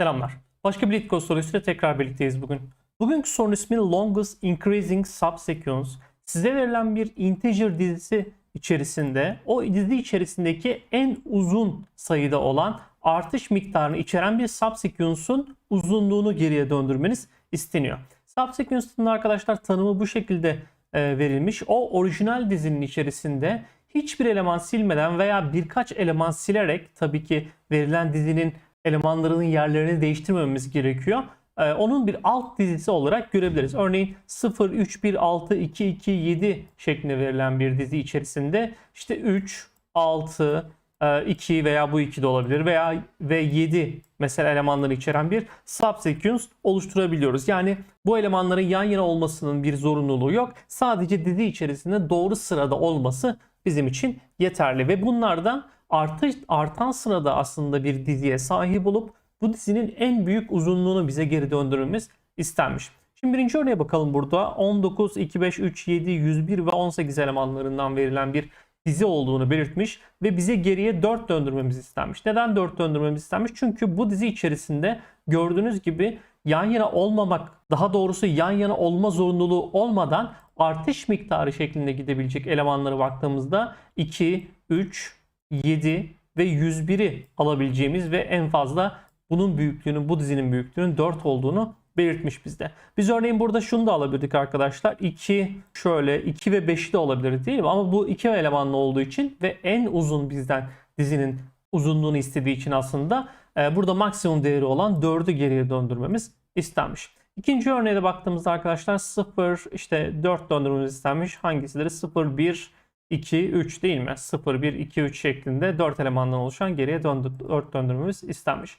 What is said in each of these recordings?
Selamlar. Başka bir Litko sorusuyla tekrar birlikteyiz bugün. Bugünkü sorunun ismi Longest Increasing Subsequence. Size verilen bir integer dizisi içerisinde o dizi içerisindeki en uzun sayıda olan artış miktarını içeren bir subsequence'un uzunluğunu geriye döndürmeniz isteniyor. Subsequence'ın arkadaşlar tanımı bu şekilde e, verilmiş. O orijinal dizinin içerisinde hiçbir eleman silmeden veya birkaç eleman silerek tabii ki verilen dizinin elemanlarının yerlerini değiştirmememiz gerekiyor. Ee, onun bir alt dizisi olarak görebiliriz. Örneğin 0, 3, 1, 6, 2, 2, 7 şeklinde verilen bir dizi içerisinde işte 3, 6, 2 veya bu 2 de olabilir veya ve 7 mesela elemanları içeren bir subsequence oluşturabiliyoruz. Yani bu elemanların yan yana olmasının bir zorunluluğu yok. Sadece dizi içerisinde doğru sırada olması bizim için yeterli ve bunlardan artış artan sırada aslında bir diziye sahip olup bu dizinin en büyük uzunluğunu bize geri döndürmemiz istenmiş. Şimdi birinci örneğe bakalım burada. 19, 2, 5, 3, 7, 101 ve 18 elemanlarından verilen bir dizi olduğunu belirtmiş ve bize geriye 4 döndürmemiz istenmiş. Neden 4 döndürmemiz istenmiş? Çünkü bu dizi içerisinde gördüğünüz gibi yan yana olmamak, daha doğrusu yan yana olma zorunluluğu olmadan artış miktarı şeklinde gidebilecek elemanlara baktığımızda 2, 3, 7 ve 101'i alabileceğimiz ve en fazla bunun büyüklüğünün, bu dizinin büyüklüğünün 4 olduğunu belirtmiş bizde. Biz örneğin burada şunu da alabilirdik arkadaşlar. 2 şöyle 2 ve 5'i de olabilir değil mi? Ama bu 2 elemanlı olduğu için ve en uzun bizden dizinin uzunluğunu istediği için aslında e, burada maksimum değeri olan 4'ü geriye döndürmemiz istenmiş. İkinci örneğe de baktığımızda arkadaşlar 0 işte 4 döndürmemiz istenmiş. Hangisileri? 0 1 2 3 değil mi? 0 1 2 3 şeklinde 4 elemandan oluşan geriye döndür, 4 döndürmemiz istenmiş.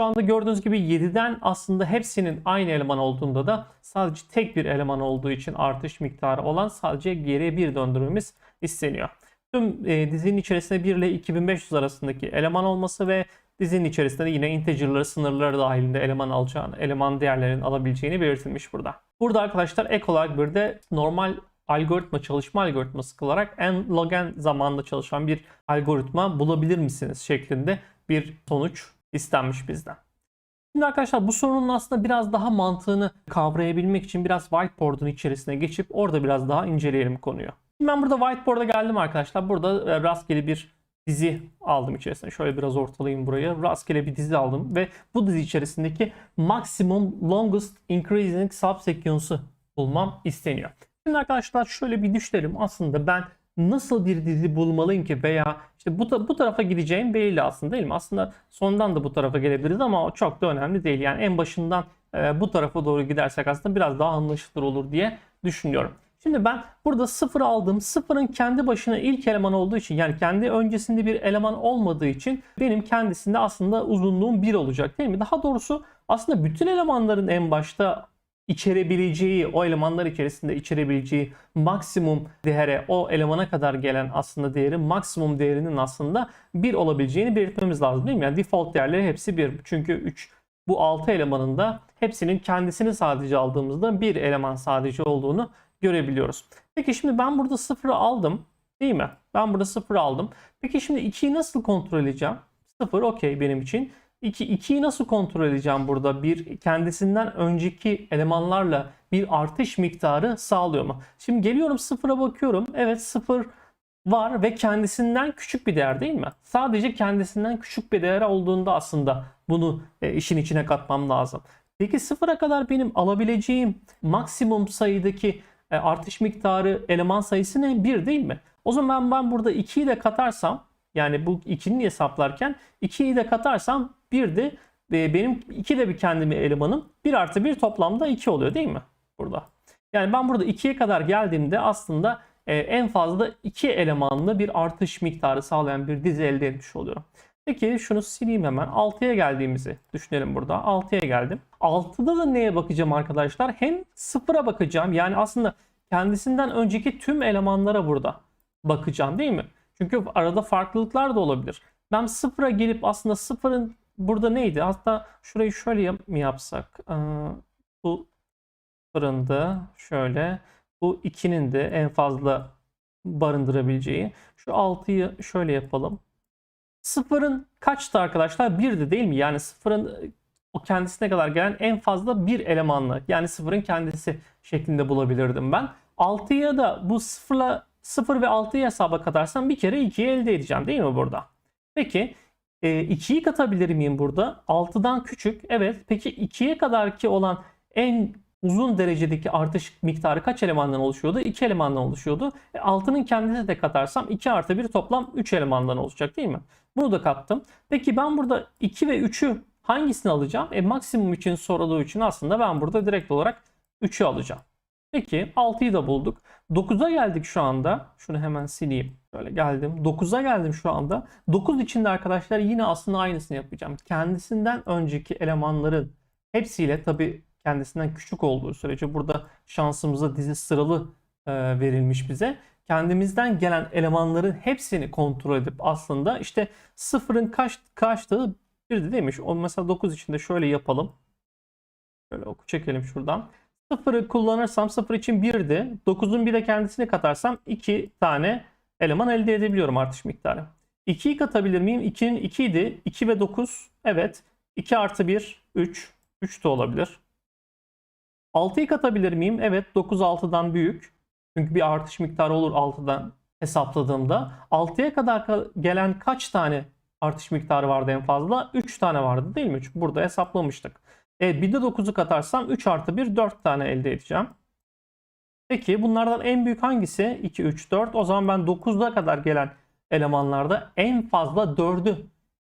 Şu anda gördüğünüz gibi 7'den aslında hepsinin aynı eleman olduğunda da sadece tek bir eleman olduğu için artış miktarı olan sadece geriye bir döndürmemiz isteniyor. Tüm e, dizinin içerisinde 1 ile 2500 arasındaki eleman olması ve dizinin içerisinde yine integerları, sınırları dahilinde eleman alacağını, eleman değerlerinin alabileceğini belirtilmiş burada. Burada arkadaşlar ek olarak bir de normal algoritma çalışma algoritması kılarak en log n zamanında çalışan bir algoritma bulabilir misiniz şeklinde bir sonuç istenmiş bizden. Şimdi arkadaşlar bu sorunun aslında biraz daha mantığını kavrayabilmek için biraz whiteboard'un içerisine geçip orada biraz daha inceleyelim konuyu. Şimdi ben burada whiteboard'a geldim arkadaşlar. Burada e, rastgele bir dizi aldım içerisine. Şöyle biraz ortalayayım burayı. Rastgele bir dizi aldım ve bu dizi içerisindeki maximum longest increasing subsequence'ı bulmam isteniyor. Şimdi arkadaşlar şöyle bir düşlerim. Aslında ben nasıl bir dizi bulmalıyım ki veya işte bu, bu tarafa gideceğim belli aslında değil mi? Aslında sondan da bu tarafa gelebiliriz ama çok da önemli değil. Yani en başından e, bu tarafa doğru gidersek aslında biraz daha anlaşılır olur diye düşünüyorum. Şimdi ben burada sıfır aldım. Sıfırın kendi başına ilk eleman olduğu için yani kendi öncesinde bir eleman olmadığı için benim kendisinde aslında uzunluğum 1 olacak değil mi? Daha doğrusu aslında bütün elemanların en başta içerebileceği, o elemanlar içerisinde içerebileceği maksimum değere, o elemana kadar gelen aslında değeri, maksimum değerinin aslında 1 olabileceğini belirtmemiz lazım değil mi? Yani default değerleri hepsi 1. Çünkü 3 bu 6 elemanın da hepsinin kendisini sadece aldığımızda bir eleman sadece olduğunu görebiliyoruz. Peki şimdi ben burada 0'ı aldım değil mi? Ben burada 0 aldım. Peki şimdi 2'yi nasıl kontrol edeceğim? 0 okey benim için. 2, 2'yi nasıl kontrol edeceğim burada? Bir kendisinden önceki elemanlarla bir artış miktarı sağlıyor mu? Şimdi geliyorum 0'a bakıyorum. Evet 0 var ve kendisinden küçük bir değer değil mi? Sadece kendisinden küçük bir değer olduğunda aslında bunu e, işin içine katmam lazım. Peki 0'a kadar benim alabileceğim maksimum sayıdaki e, artış miktarı eleman sayısı ne? 1 değil mi? O zaman ben burada 2'yi de katarsam yani bu 2'nin hesaplarken 2'yi de katarsam 1 de benim 2 de bir kendimi elemanım 1 artı 1 toplamda 2 oluyor değil mi? Burada. Yani ben burada 2'ye kadar geldiğimde aslında e, en fazla 2 elemanlı bir artış miktarı sağlayan bir dizi elde etmiş oluyorum. Peki şunu sileyim hemen. 6'ya geldiğimizi düşünelim burada. 6'ya geldim. 6'da da neye bakacağım arkadaşlar? Hem 0'a bakacağım. Yani aslında kendisinden önceki tüm elemanlara burada bakacağım değil mi? Çünkü arada farklılıklar da olabilir. Ben 0'a gelip aslında 0'ın burada neydi? Hatta şurayı şöyle mi yapsak? Ee, bu fırında şöyle. Bu 2'nin de en fazla barındırabileceği. Şu 6'yı şöyle yapalım. Sıfırın kaçtı arkadaşlar? 1'di değil mi? Yani sıfırın o kendisine kadar gelen en fazla bir elemanlı yani sıfırın kendisi şeklinde bulabilirdim ben. 6'ya da bu sıfırla 0 ve 6'yı hesaba katarsam bir kere 2'yi elde edeceğim değil mi burada? Peki e, 2'yi katabilir miyim burada? 6'dan küçük. Evet. Peki 2'ye kadar ki olan en uzun derecedeki artış miktarı kaç elemandan oluşuyordu? 2 elemandan oluşuyordu. E, 6'nın kendisine de katarsam 2 artı 1 toplam 3 elemandan olacak değil mi? Bunu da kattım. Peki ben burada 2 ve 3'ü hangisini alacağım? E maksimum için sorulduğu için aslında ben burada direkt olarak 3'ü alacağım. Peki 6'yı da bulduk. 9'a geldik şu anda. Şunu hemen sileyim. Böyle geldim. 9'a geldim şu anda. 9 içinde arkadaşlar yine aslında aynısını yapacağım. Kendisinden önceki elemanların hepsiyle tabi kendisinden küçük olduğu sürece burada şansımıza dizi sıralı e, verilmiş bize. Kendimizden gelen elemanların hepsini kontrol edip aslında işte sıfırın kaç kaçtığı bir demiş. O mesela 9 içinde şöyle yapalım. Şöyle oku çekelim şuradan. Sıfırı kullanırsam sıfır için 1'di. 9'un bir kendisini katarsam 2 tane eleman elde edebiliyorum artış miktarı. 2'yi katabilir miyim? 2'nin 2 idi. 2 ve 9. Evet. 2 artı 1 3. 3 de olabilir. 6'yı katabilir miyim? Evet. 9 6'dan büyük. Çünkü bir artış miktarı olur 6'dan hesapladığımda. 6'ya kadar ka- gelen kaç tane artış miktarı vardı en fazla? 3 tane vardı değil mi? Burada hesaplamıştık. E, bir de 9'u katarsam 3 artı 1 4 tane elde edeceğim. Peki bunlardan en büyük hangisi? 2, 3, 4. O zaman ben 9'a kadar gelen elemanlarda en fazla 4'ü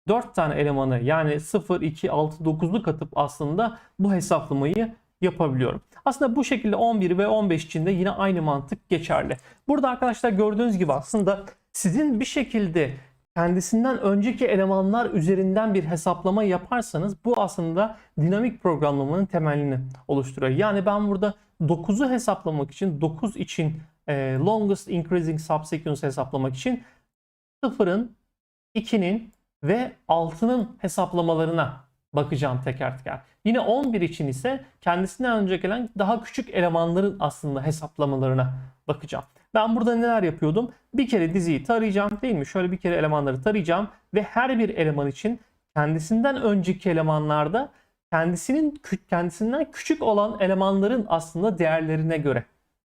4 tane elemanı yani 0, 2, 6, 9'lu katıp aslında bu hesaplamayı yapabiliyorum. Aslında bu şekilde 11 ve 15 için de yine aynı mantık geçerli. Burada arkadaşlar gördüğünüz gibi aslında sizin bir şekilde kendisinden önceki elemanlar üzerinden bir hesaplama yaparsanız bu aslında dinamik programlamanın temelini oluşturuyor. Yani ben burada 9'u hesaplamak için 9 için e, longest increasing subsequence hesaplamak için 0'ın 2'nin ve 6'nın hesaplamalarına bakacağım teker teker. Yine 11 için ise kendisinden önce gelen daha küçük elemanların aslında hesaplamalarına bakacağım. Ben burada neler yapıyordum? Bir kere diziyi tarayacağım değil mi? Şöyle bir kere elemanları tarayacağım ve her bir eleman için kendisinden önceki elemanlarda kendisinin kendisinden küçük olan elemanların aslında değerlerine göre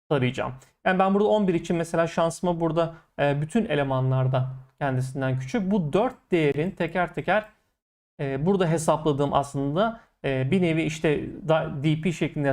tarayacağım. Yani ben burada 11 için mesela şansıma burada e, bütün elemanlardan kendisinden küçük. Bu 4 değerin teker teker e, burada hesapladığım aslında e, bir nevi işte DP şeklinde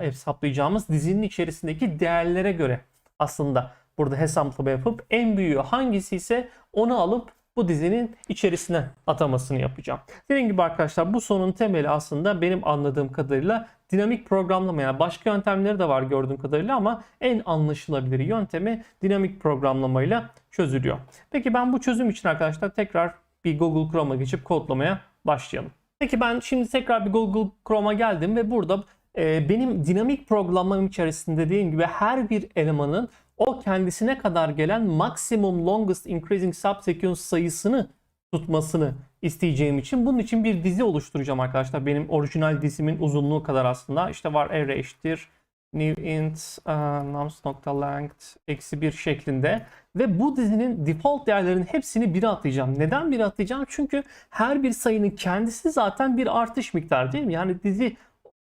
hesaplayacağımız dizinin içerisindeki değerlere göre aslında burada hesaplama yapıp en büyüğü hangisi ise onu alıp bu dizinin içerisine atamasını yapacağım. Dediğim gibi arkadaşlar bu sorunun temeli aslında benim anladığım kadarıyla dinamik programlama yani başka yöntemleri de var gördüğüm kadarıyla ama en anlaşılabilir yöntemi dinamik programlamayla çözülüyor. Peki ben bu çözüm için arkadaşlar tekrar bir Google Chrome'a geçip kodlamaya başlayalım. Peki ben şimdi tekrar bir Google Chrome'a geldim ve burada e, benim dinamik programlamam içerisinde dediğim gibi her bir elemanın o kendisine kadar gelen maksimum longest increasing subsequence sayısını tutmasını isteyeceğim için bunun için bir dizi oluşturacağım arkadaşlar. Benim orijinal dizimin uzunluğu kadar aslında. İşte var array eşittir new int uh, nums.length eksi 1 şeklinde ve bu dizinin default değerlerinin hepsini 1'e atayacağım. Neden 1'e atayacağım? Çünkü her bir sayının kendisi zaten bir artış miktarı değil mi? Yani dizi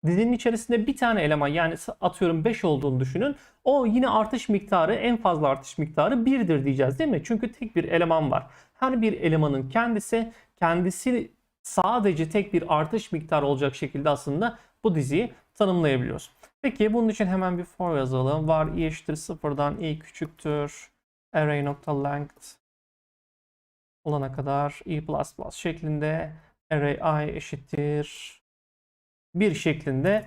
dizinin içerisinde bir tane eleman yani atıyorum 5 olduğunu düşünün. O yine artış miktarı en fazla artış miktarı 1'dir diyeceğiz değil mi? Çünkü tek bir eleman var. Her bir elemanın kendisi kendisi sadece tek bir artış miktarı olacak şekilde aslında bu diziyi tanımlayabiliyoruz. Peki bunun için hemen bir for yazalım. Var i eşittir sıfırdan i küçüktür array.length olana kadar i++ şeklinde array i eşittir bir şeklinde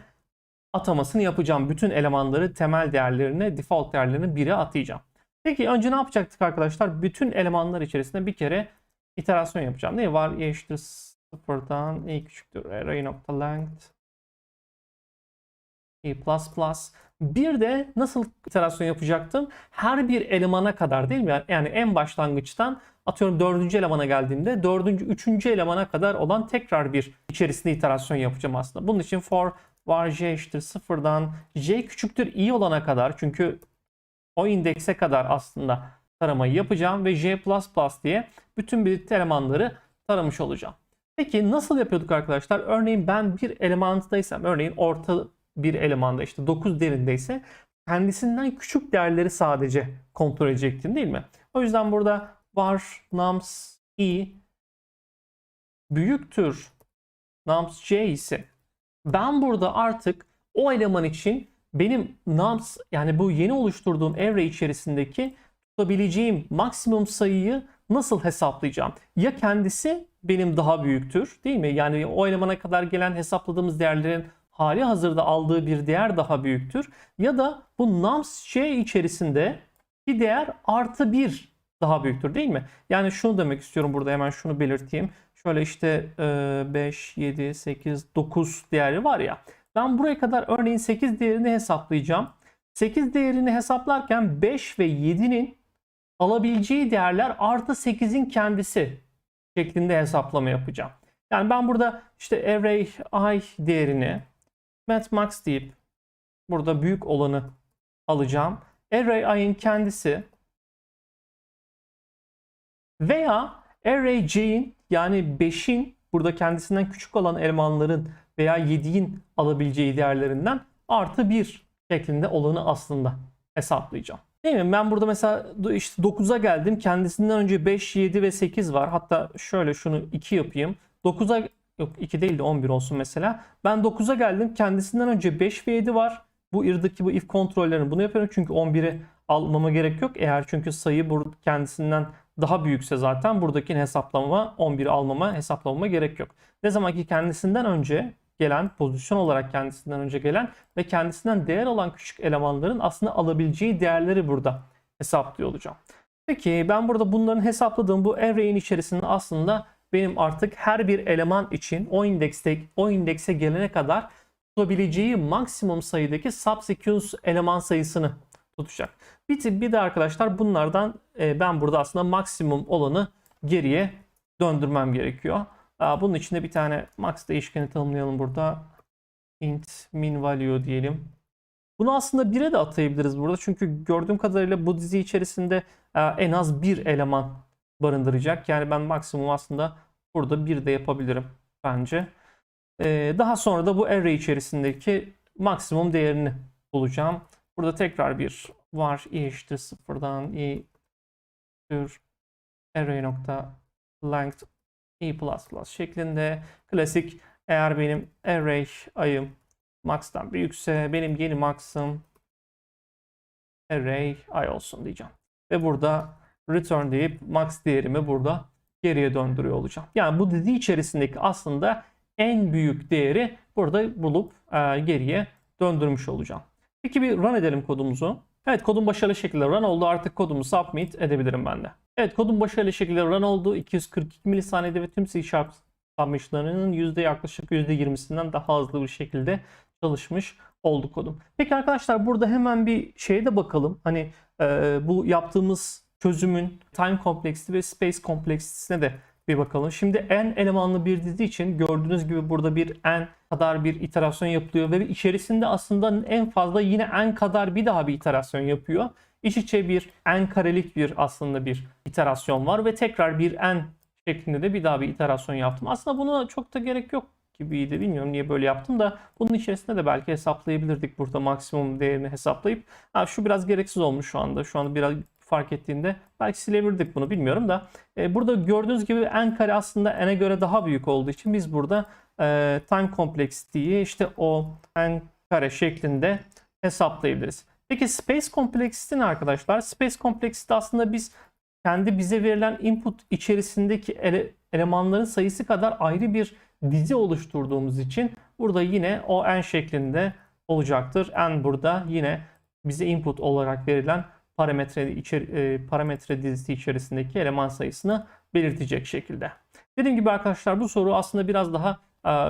atamasını yapacağım. Bütün elemanları temel değerlerini, default değerlerini 1'e atayacağım. Peki önce ne yapacaktık arkadaşlar? Bütün elemanlar içerisinde bir kere iterasyon yapacağım. Ne var? i eşittir sıfırdan i küçüktür array.length i++. Bir de nasıl iterasyon yapacaktım? Her bir elemana kadar değil mi? Yani en başlangıçtan atıyorum dördüncü elemana geldiğimde dördüncü, üçüncü elemana kadar olan tekrar bir içerisinde iterasyon yapacağım aslında. Bunun için for var j eşittir sıfırdan j küçüktür i olana kadar çünkü o indekse kadar aslında taramayı yapacağım ve j++ diye bütün bir elemanları taramış olacağım. Peki nasıl yapıyorduk arkadaşlar? Örneğin ben bir elemandaysam, örneğin orta bir elemanda işte 9 değerindeyse kendisinden küçük değerleri sadece kontrol edecektim değil mi? O yüzden burada var nums i büyüktür nums c ise ben burada artık o eleman için benim nums yani bu yeni oluşturduğum array içerisindeki tutabileceğim maksimum sayıyı nasıl hesaplayacağım? Ya kendisi benim daha büyüktür değil mi? Yani o elemana kadar gelen hesapladığımız değerlerin hali hazırda aldığı bir değer daha büyüktür. Ya da bu nums c içerisinde bir değer artı bir daha büyüktür değil mi? Yani şunu demek istiyorum burada hemen şunu belirteyim. Şöyle işte e, 5, 7, 8, 9 değeri var ya. Ben buraya kadar örneğin 8 değerini hesaplayacağım. 8 değerini hesaplarken 5 ve 7'nin alabileceği değerler artı 8'in kendisi şeklinde hesaplama yapacağım. Yani ben burada işte array i değerini max deyip burada büyük olanı alacağım. Array i'in kendisi veya array j'in yani 5'in burada kendisinden küçük olan elemanların veya 7'in alabileceği değerlerinden artı 1 şeklinde olanı aslında hesaplayacağım. Değil mi? Ben burada mesela işte 9'a geldim. Kendisinden önce 5, 7 ve 8 var. Hatta şöyle şunu 2 yapayım. 9'a yok 2 değil de 11 olsun mesela. Ben 9'a geldim. Kendisinden önce 5 ve 7 var. Bu irdaki bu if kontrollerini bunu yapıyorum. Çünkü 11'i almama gerek yok. Eğer çünkü sayı kendisinden daha büyükse zaten buradaki hesaplamama 11'i almama hesaplamama gerek yok. Ne zaman ki kendisinden önce gelen pozisyon olarak kendisinden önce gelen ve kendisinden değer olan küçük elemanların aslında alabileceği değerleri burada hesaplıyor olacağım. Peki ben burada bunların hesapladığım bu array'in içerisinde aslında benim artık her bir eleman için o indekste o indekse gelene kadar tutabileceği maksimum sayıdaki subsequence eleman sayısını tutacak. Bir, bir de arkadaşlar bunlardan e, ben burada aslında maksimum olanı geriye döndürmem gerekiyor. Bunun için de bir tane max değişkeni tanımlayalım burada. int min value diyelim. Bunu aslında 1'e de atayabiliriz burada. Çünkü gördüğüm kadarıyla bu dizi içerisinde en az bir eleman barındıracak. Yani ben maksimum aslında burada 1 de yapabilirim bence. Daha sonra da bu array içerisindeki maksimum değerini bulacağım. Burada tekrar bir var i eşittir sıfırdan i tür array nokta length i++ şeklinde klasik eğer benim array ayım max'tan büyükse benim yeni max'ım array ay olsun diyeceğim. Ve burada return deyip max değerimi burada geriye döndürüyor olacağım. Yani bu dizi içerisindeki aslında en büyük değeri burada bulup e, geriye döndürmüş olacağım. Peki bir run edelim kodumuzu. Evet kodum başarılı şekilde run oldu. Artık kodumu submit edebilirim ben de. Evet kodum başarılı şekilde run oldu. 242 milisaniyede ve tüm C Sharp submissionlarının yüzde yaklaşık %20'sinden daha hızlı bir şekilde çalışmış oldu kodum. Peki arkadaşlar burada hemen bir şeye de bakalım. Hani e, bu yaptığımız çözümün time kompleksiti ve space kompleksitesine de bir bakalım. Şimdi n elemanlı bir dizi için gördüğünüz gibi burada bir n kadar bir iterasyon yapılıyor ve içerisinde aslında en fazla yine n kadar bir daha bir iterasyon yapıyor. İç içe bir n karelik bir aslında bir iterasyon var ve tekrar bir n şeklinde de bir daha bir iterasyon yaptım. Aslında buna çok da gerek yok gibiydi. Bilmiyorum niye böyle yaptım da bunun içerisinde de belki hesaplayabilirdik burada maksimum değerini hesaplayıp. Ha, şu biraz gereksiz olmuş şu anda. Şu anda biraz fark ettiğinde belki silebilirdik bunu bilmiyorum da. E, burada gördüğünüz gibi n kare aslında n'e göre daha büyük olduğu için biz burada e, time complexity'yi işte o n kare şeklinde hesaplayabiliriz. Peki space complexity ne arkadaşlar? Space complexity aslında biz kendi bize verilen input içerisindeki ele, elemanların sayısı kadar ayrı bir dizi oluşturduğumuz için burada yine o n şeklinde olacaktır. n burada yine bize input olarak verilen parametre, içer, e, parametre dizisi içerisindeki eleman sayısını belirtecek şekilde. Dediğim gibi arkadaşlar bu soru aslında biraz daha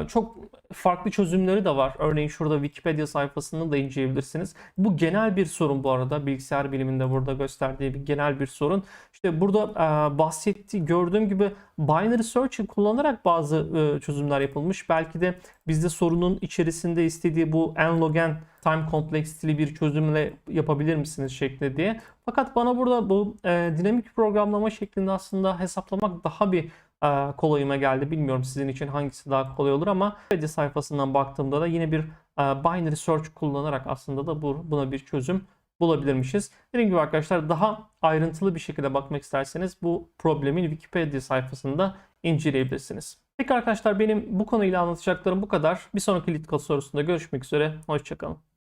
çok farklı çözümleri de var. Örneğin şurada Wikipedia sayfasını da inceleyebilirsiniz. Bu genel bir sorun bu arada. Bilgisayar biliminde burada gösterdiği bir genel bir sorun. İşte burada e, bahsettiği gördüğüm gibi binary search kullanarak bazı e, çözümler yapılmış. Belki de bizde sorunun içerisinde istediği bu n log n time complexity'li bir çözümle yapabilir misiniz şeklinde diye. Fakat bana burada bu e, dinamik programlama şeklinde aslında hesaplamak daha bir kolayıma geldi. Bilmiyorum sizin için hangisi daha kolay olur ama Wikipedia sayfasından baktığımda da yine bir e, binary search kullanarak aslında da bu, buna bir çözüm bulabilirmişiz. Dediğim gibi arkadaşlar daha ayrıntılı bir şekilde bakmak isterseniz bu problemin Wikipedia sayfasında inceleyebilirsiniz. Peki arkadaşlar benim bu konuyla anlatacaklarım bu kadar. Bir sonraki Litkal sorusunda görüşmek üzere. Hoşçakalın.